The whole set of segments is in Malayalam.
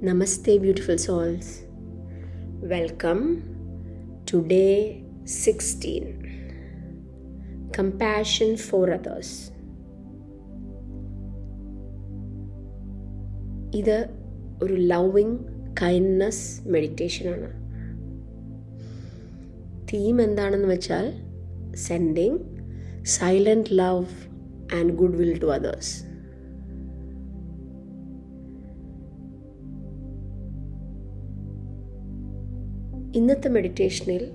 Namaste, beautiful souls welcome to day 16 Compassion for Others. ഇത് ഒരു ലവിങ് കൈൻഡ്നസ് മെഡിറ്റേഷനാണ് തീം എന്താണെന്ന് വെച്ചാൽ sending silent love and good will to others ഇന്നത്തെ മെഡിറ്റേഷനിൽ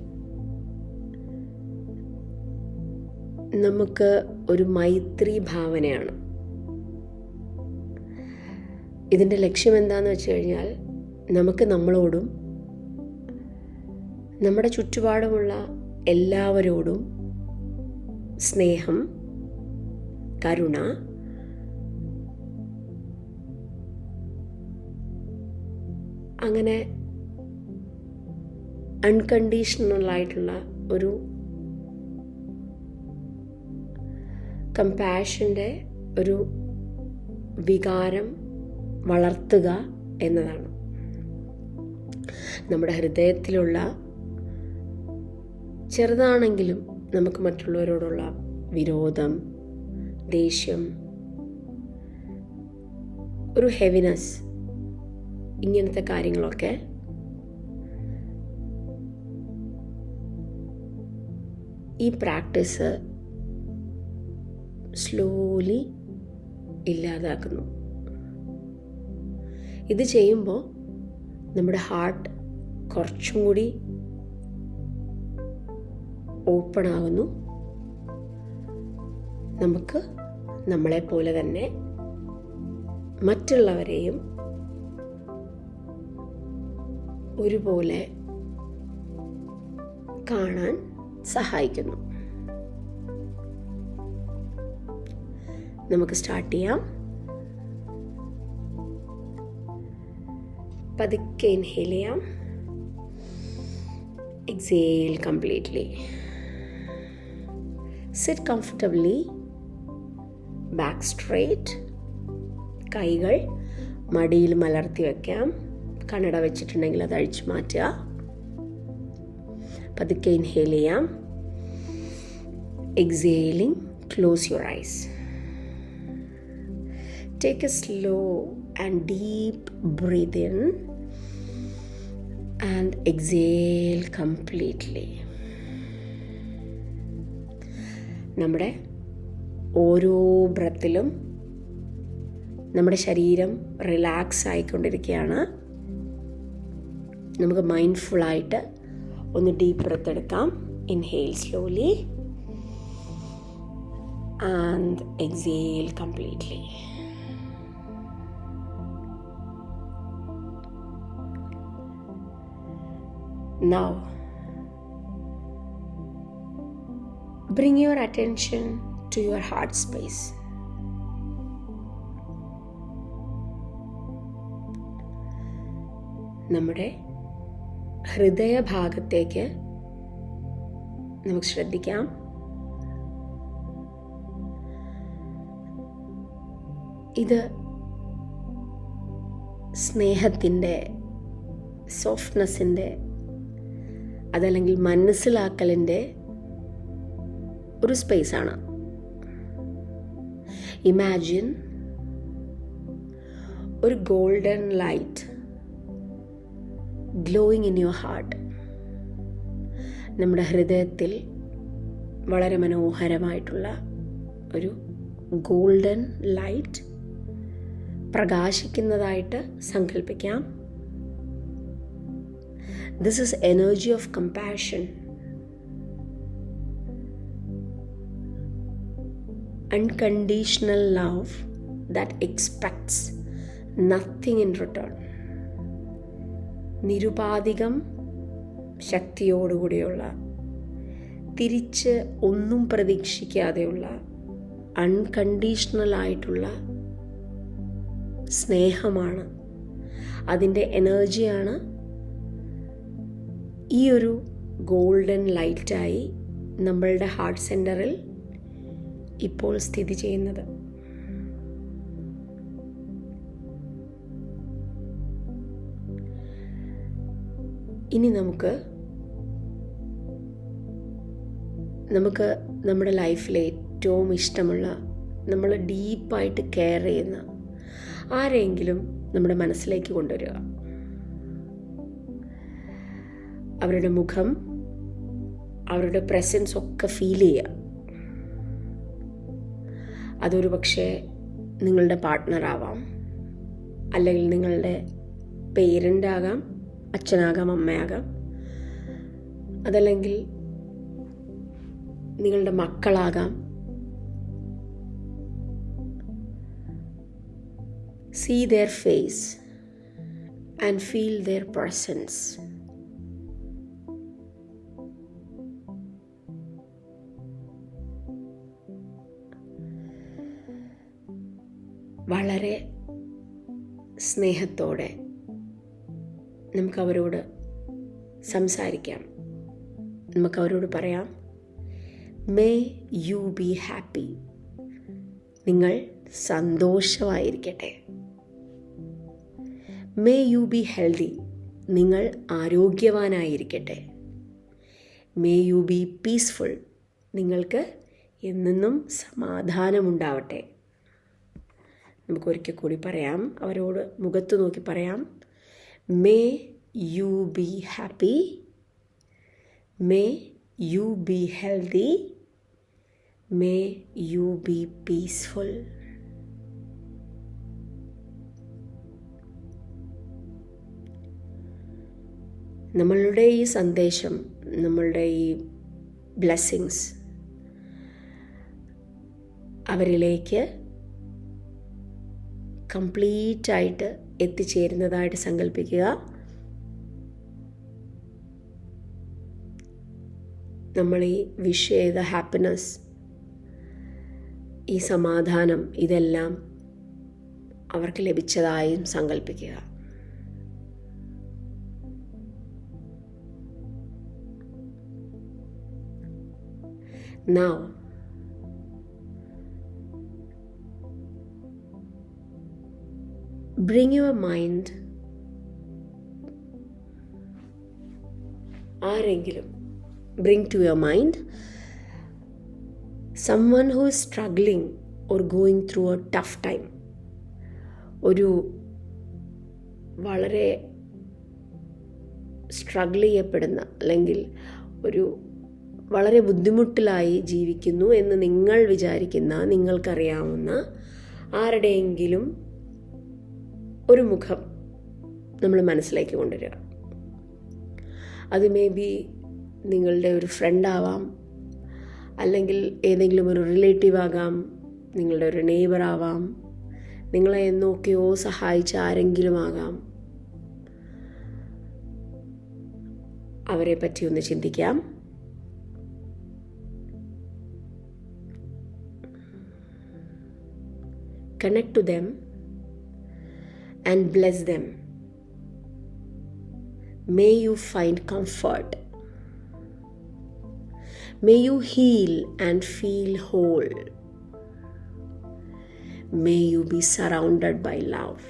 നമുക്ക് ഒരു മൈത്രി ഭാവനയാണ്. ഇതിന്റെ ലക്ഷ്യം എന്താണെന്ന് വെച്ച് കഴിഞ്ഞാൽ നമുക്ക് നമ്മളോടും നമ്മുടെ ചുറ്റുപാടുമുള്ള എല്ലാവരോടും സ്നേഹം കരുണ അങ്ങനെ അൺകണ്ടീഷണൽ ആയിട്ടുള്ള ഒരു കമ്പാഷന്റെ ഒരു വികാരം വളർത്തുക എന്നതാണ്. നമ്മുടെ ഹൃദയത്തിലുള്ള ചെറുതാണെങ്കിലും നമുക്ക് മറ്റുള്ളവരോടുള്ള വിരോധം ദേഷ്യം ഒരു ഹെവിനെസ് ഇങ്ങനത്തെ കാര്യങ്ങളൊക്കെ ഈ പ്രാക്ടീസ് സ്ലോലി ഇല്ലാതാക്കുന്നു. ഇത് ചെയ്യുമ്പോൾ നമ്മുടെ ഹാർട്ട് കുറച്ചും കൂടി ഓപ്പൺ ആകുന്നു. നമുക്ക് നമ്മളെ പോലെ തന്നെ മറ്റുള്ളവരെയും ഒരുപോലെ കാണാൻ സഹായിക്കുന്നു. നമുക്ക് സ്റ്റാർട്ട് ചെയ്യാം. പതുക്കെ ഇൻഹേൽ ചെയ്യാം. Exhale completely sit comfortably back straight കൈകൾ മടിയിൽ മലർത്തി വയ്ക്കാം കണ്ണട വെച്ചിട്ടുണ്ടെങ്കിൽ അത് അഴിച്ചു മാറ്റുക. പതുക്കെ ഇൻഹേൽ ചെയ്യാം. Exhaling close your eyes take a slow and deep breath in and exhale completely നമ്മുടെ ഓരോ ബ്രത്തിലും നമ്മുടെ ശരീരം റിലാക്സ് ആയിക്കൊണ്ടിരിക്കുകയാണ്. നമുക്ക് മൈൻഡ്ഫുള്ളായിട്ട് ഒന്ന് ഡീപ്പ് ബ്രത്ത് എടുക്കാം. Inhale slowly and exhale completely Now, bring your attention to your heart space. നമ്മുടെ ഹൃദയഭാഗത്തേക്ക് നമുക്ക് ശ്രദ്ധിക്കാം. ഇത് സ്നേഹത്തിന്റെ സോഫ്റ്റ്നെസ്സിന്റെ അതല്ലെങ്കിൽ മനസ്സിലാക്കലിന്റെ ഒരു സ്പേസാണ്. ഇമാജിൻ ഒരു golden light glowing in your heart നമ്മുടെ ഹൃദയത്തിൽ വളരെ മനോഹരമായിട്ടുള്ള ഒരു ഗോൾഡൻ ലൈറ്റ് പ്രകാശിക്കുന്നതായിട്ട് സങ്കല്പിക്കാം This is energy of compassion. Unconditional love that expects nothing in return. നിരുപാധികം ശക്തിയോടുകൂടിയുള്ള തിരിച്ച് ഒന്നും പ്രതീക്ഷിക്കാതെയുള്ള അൺകണ്ടീഷണൽ ആയിട്ടുള്ള സ്നേഹമാണ്. അതിന്റെ എനർജിയാണ് ഈ ഒരു ഗോൾഡൻ ലൈറ്റായി നമ്മളുടെ ഹാർട്ട് സെന്ററിൽ ഇപ്പോൾ സ്ഥിതി ചെയ്യുന്നത്. ഇനി നമുക്ക് നമുക്ക് നമ്മുടെ ലൈഫിലെ ഏറ്റവും ഇഷ്ടമുള്ള നമ്മൾ ഡീപ്പായിട്ട് കെയർ ചെയ്യുന്ന ആരെങ്കിലും നമ്മുടെ മനസ്സിലേക്ക് കൊണ്ടുവരിക. അവരുടെ മുഖം അവരുടെ പ്രസൻസ് ഒക്കെ ഫീൽ ചെയ്യുക. അതൊരു പക്ഷേ നിങ്ങളുടെ പാർട്ട്ണറാവാം അല്ലെങ്കിൽ നിങ്ങളുടെ പേരന്റ് ആകാം. അച്ഛനാകാം അമ്മയാകാം. അതല്ലെങ്കിൽ നിങ്ങളുടെ മക്കളാകാം. See their face and feel their presence വളരെ സ്നേഹത്തോടെ നമുക്ക് അവരോട് സംസാരിക്കാം. നമുക്ക് അവരോട് പറയാം മേ യു ബി ഹാപ്പി നിങ്ങൾ സന്തോഷമായിരിക്കട്ടെ. മേ യു ബി ഹെൽതി നിങ്ങൾ ആരോഗ്യവാനായിരിക്കട്ടെ. മേ യു ബി പീസ്ഫുൾ നിങ്ങൾക്ക് എന്നും സമാധാനമുണ്ടാവട്ടെ. നമുക്ക് ഒരിക്കൽ കൂടി പറയാം അവരോട് മുഖത്ത് നോക്കി പറയാം. May you be happy. May you be healthy. May you be peaceful. നമ്മളുടെ ഈ സന്ദേശം നമ്മളുടെ ഈ ബ്ലെസ്സിങ്സ് അവരിലേക്ക് കംപ്ലീറ്റ് ആയിട്ട് എത്തിച്ചേരുന്നതായിട്ട് സങ്കല്പിക്കുക നമ്മൾ ഈ വിഷ് ചെയ്ത ഹാപ്പിനെസ് ഈ സമാധാനം ഇതെല്ലാം അവർക്ക് ലഭിച്ചതായും സങ്കല്പിക്കുക Now, bring your mind ആരെങ്കിലും bring to your mind someone who is struggling or going through a tough time ഒരു വളരെ സ്ട്രഗിൾ ചെയ്യപ്പെടുന്ന അല്ലെങ്കിൽ ഒരു വളരെ ബുദ്ധിമുട്ടിലായി ജീവിക്കുന്നു എന്ന് നിങ്ങൾ വിചാരിക്കുന്ന നിങ്ങൾക്കറിയാവുന്ന ആരുടെയെങ്കിലും ഒരു മുഖം നമ്മൾ മനസ്സിലേക്ക് കൊണ്ടുവരിക. അത് മേ ബി നിങ്ങളുടെ ഒരു ഫ്രണ്ട് ആവാം അല്ലെങ്കിൽ ഏതെങ്കിലും ഒരു റിലേറ്റീവ് ആകാം നിങ്ങളുടെ ഒരു നെയ്ബർ ആവാം നിങ്ങളെ എന്നൊക്കെയോ സഹായിച്ച ആരെങ്കിലും ആകാം. അവരെ പറ്റി ഒന്ന് ചിന്തിക്കാം. Connect to them. and bless them. May you find comfort. May you heal and feel whole. May you be surrounded by love.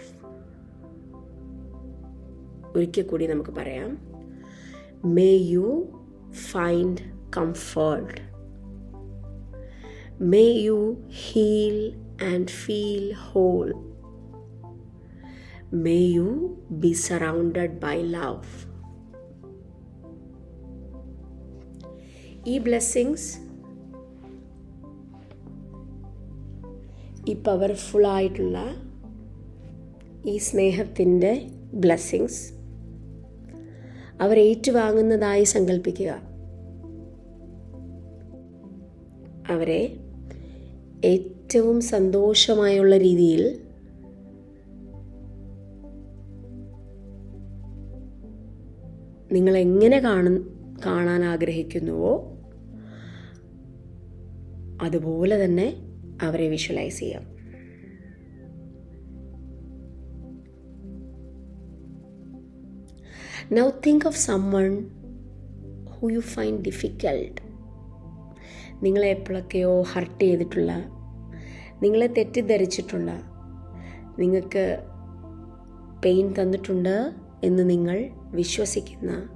ഒരിക്കൽ കൂടി നമുക്ക് പറയാം may you find comfort may you heal and feel whole. May you be surrounded by love. ഈ ബ്ലെസ്സിങ്സ് ഈ പവർഫുള്ളായിട്ടുള്ള ഈ സ്നേഹത്തിന്റെ ബ്ലെസ്സിങ്സ് അവർ ഏറ്റുവാങ്ങുന്നതായി സങ്കല്പിക്കുക അവരെ ഏറ്റവും സന്തോഷമായുള്ള രീതിയിൽ നിങ്ങൾ എങ്ങനെ കാണു കാണാൻ ആഗ്രഹിക്കുന്നുവോ അതുപോലെ തന്നെ അവരെ വിഷ്വലൈസ് ചെയ്യാം. Now think of someone who you find difficult നിങ്ങളെ എപ്പോഴൊക്കെയോ ഹർട്ട് ചെയ്തിട്ടുള്ള നിങ്ങളെ തെറ്റിദ്ധരിച്ചിട്ടുള്ള നിങ്ങൾക്ക് പെയിൻ തന്നിട്ടുണ്ട് എന്ന് നിങ്ങൾ വിശ്വസിക്കുന്ന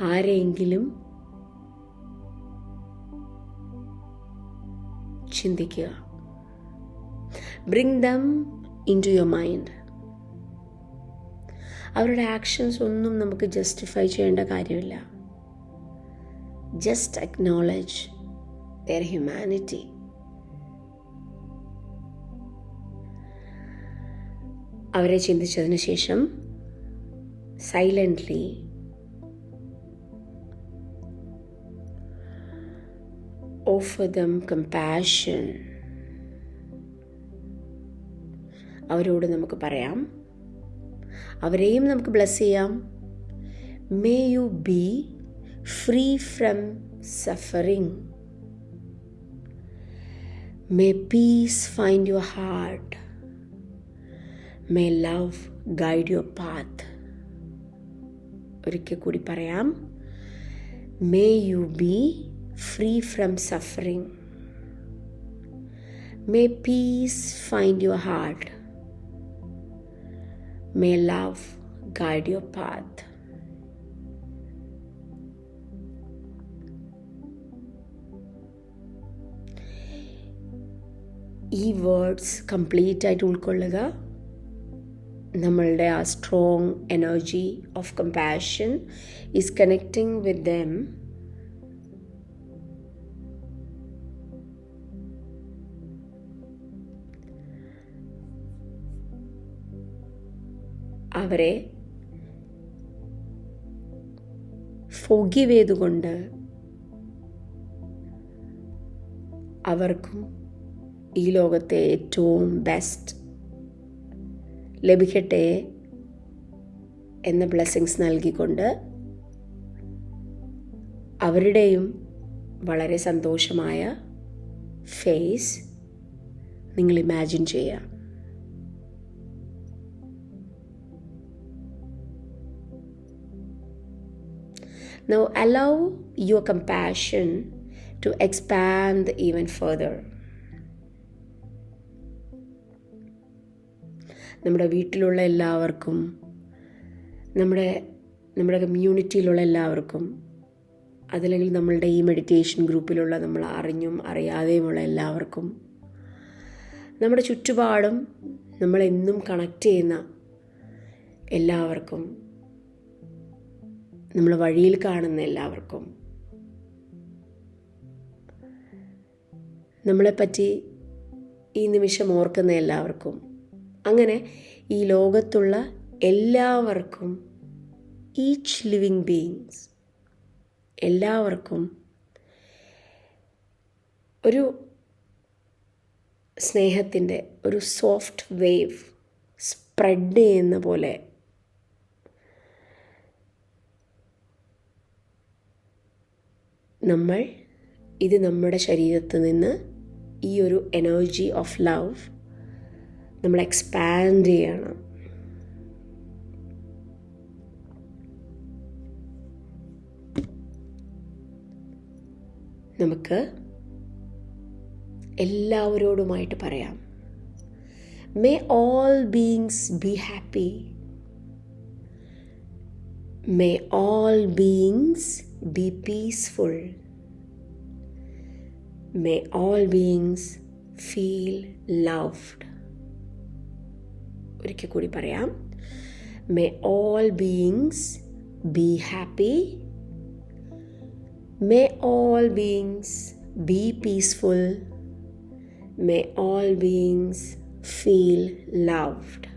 ആരെയെങ്കിലും ചിന്തിക്കുക. Bring them in to your mind അവരുടെ ആക്ഷൻസ് ഒന്നും നമുക്ക് ജസ്റ്റിഫൈ ചെയ്യേണ്ട കാര്യമില്ല. ജസ്റ്റ് അക്നോളജ് ദർ ഹ്യൂമാനിറ്റി അവരെ ചിന്തിച്ചതിന് ശേഷം സൈലന്റ്ലി ഓഫർ ദം കമ്പാഷൻ അവരോട് നമുക്ക് പറയാം. അവരെയും നമുക്ക് ബ്ലെസ് ചെയ്യാം. May you be free from suffering may peace find your heart may love guide your path ഒരിക്കൽ കൂടി പറയാം. May you be free from suffering may peace find your heart may love guide your path ഈ വേർഡ്സ് കംപ്ലീറ്റ് ആയിട്ട് ഉൾക്കൊള്ളുക. നമ്മളുടെ ആ strong energy of compassion is connecting with them അവരെ ഫോഗീവ് ചെയ്തുകൊണ്ട് അവർക്കും ഈ ലോകത്തെ ഏറ്റവും ബെസ്റ്റ് ലഭിക്കട്ടെ എന്ന ബ്ലെസ്സിങ്സ് നൽകിക്കൊണ്ട് അവരുടെയും വളരെ സന്തോഷമായ ഫേസ് നിങ്ങൾ ഇമാജിൻ ചെയ്യുക Now allow your compassion to expand even further. നമ്മുടെ വീട്ടിലുള്ള എല്ലാവർക്കും നമ്മുടെ നമ്മുടെ കമ്മ്യൂണിറ്റിയിലുള്ള എല്ലാവർക്കും അതല്ലെങ്കിൽ നമ്മളുടെ ഈ മെഡിറ്റേഷൻ ഗ്രൂപ്പിലുള്ള നമ്മൾ അറിഞ്ഞും അറിയാതെയുമുള്ള എല്ലാവർക്കും നമ്മുടെ ചുറ്റുപാടും നമ്മളെന്നും കണക്റ്റ് ചെയ്യുന്ന എല്ലാവർക്കും നമ്മൾ വഴിയിൽ കാണുന്ന എല്ലാവർക്കും നമ്മളെപ്പറ്റി ഈ നിമിഷം ഓർക്കുന്ന എല്ലാവർക്കും അങ്ങനെ ഈ ലോകത്തുള്ള എല്ലാവർക്കും ഈച്ച് ലിവിങ് ബീയിങ്സ് എല്ലാവർക്കും ഒരു സ്നേഹത്തിന്റെ ഒരു സോഫ്റ്റ് വേവ് സ്പ്രെഡ് ചെയ്യുന്ന പോലെ നമ്മൾ ഇത് നമ്മുടെ ശരീരത്തിൽ നിന്ന് ഈ ഒരു എനർജി ഓഫ് ലവ് നമ്മൾ എക്സ്പാൻഡ് ചെയ്യണം. നമുക്ക് എല്ലാവരോടുമായിട്ട് പറയാം. May all beings be happy may all beings be peaceful may all beings feel loved ഒരിക്കൽ കൂടി പറയാം. May all beings be happy may all beings be peaceful may all beings feel loved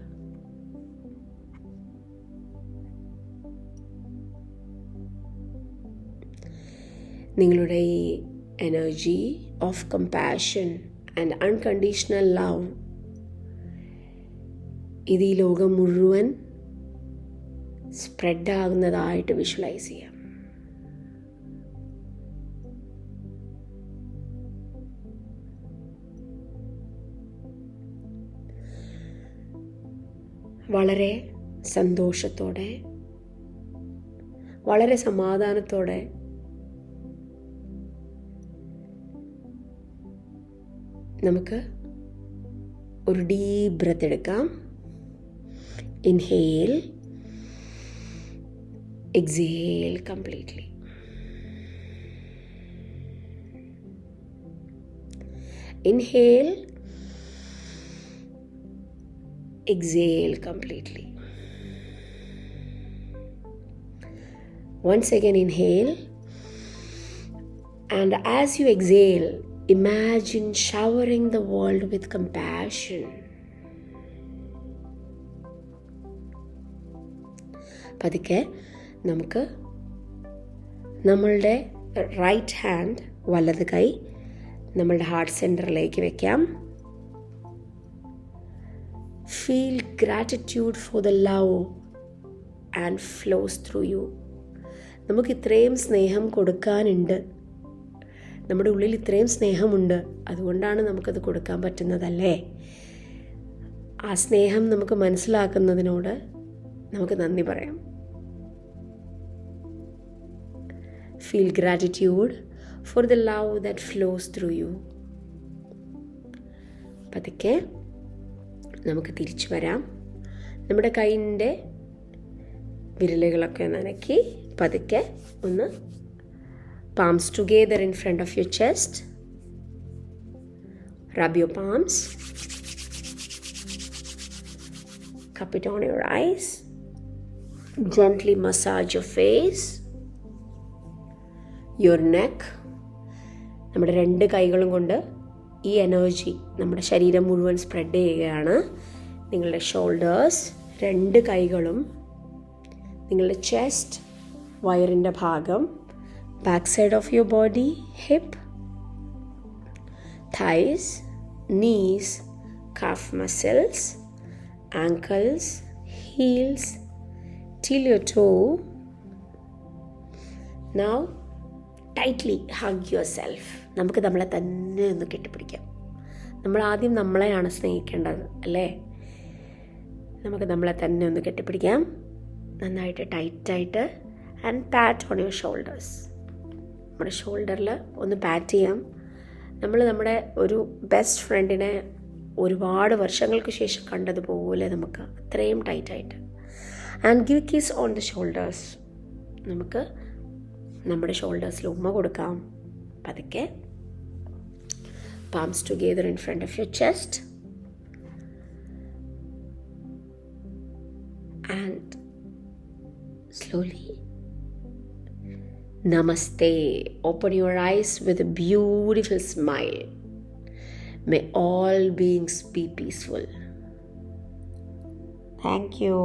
നിങ്ങളുടെ ഈ energy of compassion and unconditional love ഇത് ഈ ലോകം മുഴുവൻ സ്പ്രെഡ് ആകുന്നതായിട്ട് വിഷ്വലൈസ് ചെയ്യാം. വളരെ സന്തോഷത്തോടെ വളരെ സമാധാനത്തോടെ നമുക്ക് ഒരു ഡീപ് ബ്രത്ത് എടുക്കാം. Inhale. Exhale completely. Inhale. Exhale completely. Once again, inhale. And as you exhale, imagine showering the world with compassion പതുക്കെ നമുക്ക് നമ്മളുടെ റൈറ്റ് ഹാൻഡ് വലത് കൈ നമ്മളുടെ ഹാർട്ട് സെന്ററിലേക്ക് വെക്കാം. Feel gratitude for the love and flows through you നമുക്ക് ഇത്രയും സ്നേഹം കൊടുക്കാനുണ്ട്. നമ്മുടെ ഉള്ളിൽ ഇത്രയും സ്നേഹമുണ്ട്. അതുകൊണ്ടാണ് നമുക്കത് കൊടുക്കാൻ പറ്റുന്നതല്ലേ? ആ സ്നേഹം നമുക്ക് മനസ്സിലാക്കുന്നതിനോട് നമുക്ക് നന്ദി പറയാം. Feel gratitude for the love that flows through you. പതുക്കെ നമുക്ക് തിരിച്ചു വരാം നമ്മുടെ കൈയിന്റെ വിരലുകളൊക്കെ നനക്കി പതുക്കെ ഒന്ന് palms together in front of your chest rub you palms cup it on your eyes, gently massage your your neck നമ്മുടെ രണ്ട് കൈകളും കൊണ്ട് ഈ എനർജി നമ്മുടെ ശരീരം മുഴുവൻ സ്പ്രെഡ് ചെയ്യുകയാണ് നിങ്ങളുടെ ഷോൾഡേഴ്സ് രണ്ട് കൈകളും നിങ്ങളുടെ ചെസ്റ്റ് വയറിന്റെ ഭാഗം back side of your body hip thighs knees calf muscles ankles heels till your toe. Now, tightly hug yourself നമുക്ക് നമ്മളെ തന്നെ ഒന്ന് കെട്ടിപ്പിടിക്കാം. നമ്മൾ ആദ്യം നമ്മളെയാണ് സ്നേഹിക്കേണ്ടത് അല്ലേ? നമുക്ക് നമ്മളെ തന്നെ ഒന്ന് കെട്ടിപ്പിടിക്കാം. നന്നായിട്ട് ടൈറ്റായിട്ട് and pat on your shoulders നമ്മുടെ ഷോൾഡറിൽ ഒന്ന് പാറ്റ് ചെയ്യാം. നമ്മൾ നമ്മുടെ ഒരു ബെസ്റ്റ് ഫ്രണ്ടിനെ ഒരുപാട് വർഷങ്ങൾക്ക് ശേഷം കണ്ടതുപോലെ നമുക്ക് അത്രയും ടൈറ്റായിട്ട് and give kiss on the shoulders നമുക്ക് നമ്മുടെ ഷോൾഡേഴ്സിൽ ഉമ്മ കൊടുക്കാം പതുക്കെ palms together in front of your chest and slowly Namaste. Open your eyes with a beautiful smile. May all beings be peaceful. Thank you.